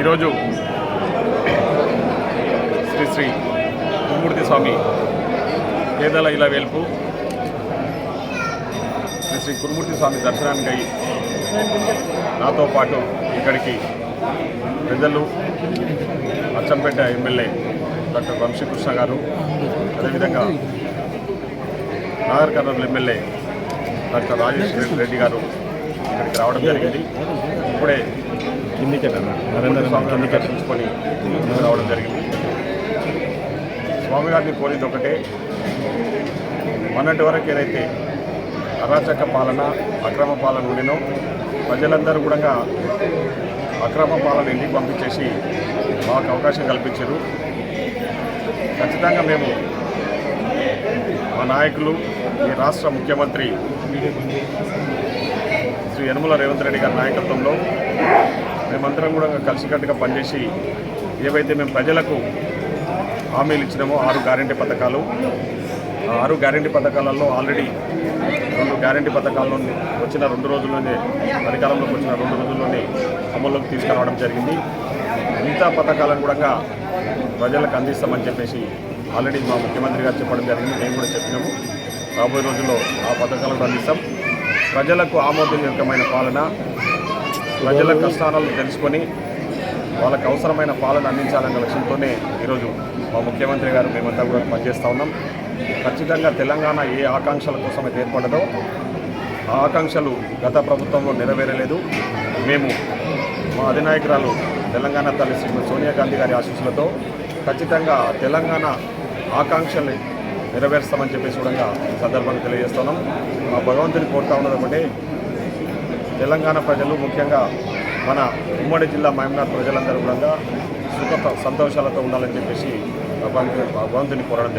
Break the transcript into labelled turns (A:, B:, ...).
A: ఈరోజు శ్రీ శ్రీ గురుమూర్తి స్వామి పేదల ఇలా వెలుపు. శ్రీ శ్రీ గురుమూర్తి స్వామి దర్శనానికి నాతో పాటు ఇక్కడికి పెద్దలు అచ్చంపేట ఎమ్మెల్యే డాక్టర్ వంశీకృష్ణ గారు అదేవిధంగా నాగర్ కర్నూలు ఎమ్మెల్యే డాక్టర్ రాజేష్ రెడ్డి గారు ఇక్కడికి రావడం జరిగింది. ఇప్పుడే
B: కిందికి
A: నరేంద్ర స్వామి గారిని తీసుకొని ముందుకు రావడం జరిగింది. స్వామివారిని కోరింది ఒకటే మొన్నటి వరకు ఏదైతే అరాచక పాలన అక్రమ పాలన ఉండినో ప్రజలందరూ కూడా అక్రమ పాలన ఇంటికి పంపించేసి మాకు అవకాశం కల్పించారు. ఖచ్చితంగా మేము మా నాయకులు ఈ రాష్ట్ర ముఖ్యమంత్రి శ్రీ యనుమల రేవంత్ రెడ్డి గారి నాయకత్వంలో మేమందరం కూడా కలిసికట్టుగా పనిచేసి ఏవైతే మేము ప్రజలకు హామీలు ఇచ్చినామో ఆరు గ్యారంటీ పథకాలు ఆరు గ్యారంటీ పథకాలలో ఆల్రెడీ రెండు గ్యారంటీ పథకాల్లో వచ్చిన రెండు రోజుల్లోనే అధికారంలోకి వచ్చిన రెండు రోజుల్లోనే అమల్లోకి తీసుకురావడం జరిగింది. మిగతా పథకాలను కూడా ప్రజలకు అందిస్తామని చెప్పేసి ఆల్రెడీ మా ముఖ్యమంత్రి గారు చెప్పడం జరిగింది. మేము కూడా చెప్పినాము. రాబోయే రోజుల్లో ఆ పథకాలను అందిస్తాం. ప్రజలకు ఆమోదయోగ్యమైన పాలన ప్రజల కష్టాలను తెలుసుకొని వాళ్ళకు అవసరమైన పాలన అందించాలన్న లక్ష్యంతోనే ఈరోజు మా ముఖ్యమంత్రి గారు మేమంతా కూడా పనిచేస్తూ ఉన్నాం. ఖచ్చితంగా తెలంగాణ ఏ ఆకాంక్షల కోసం అయితే ఏర్పడదో ఆ ఆకాంక్షలు గత ప్రభుత్వంలో నెరవేరలేదు. మేము మా అధినాయకురాలు తెలంగాణ తల్లి శ్రీమతి సోనియా గాంధీ గారి ఆశీస్సులతో ఖచ్చితంగా తెలంగాణ ఆకాంక్షల్ని నెరవేరుస్తామని చెప్పేసి కూడా ఈ సందర్భంగా తెలియజేస్తున్నాం మా భగవంతుని కోరుతా ఉన్నది ఒకటే తెలంగాణ ప్రజలు ముఖ్యంగా మన ఉమ్మడి జిల్లా మహమ్నాథ్ ప్రజలందరూ కూడా సుఖ సంతోషాలతో ఉండాలని చెప్పేసి భగవంతుని కోరడం జరిగింది.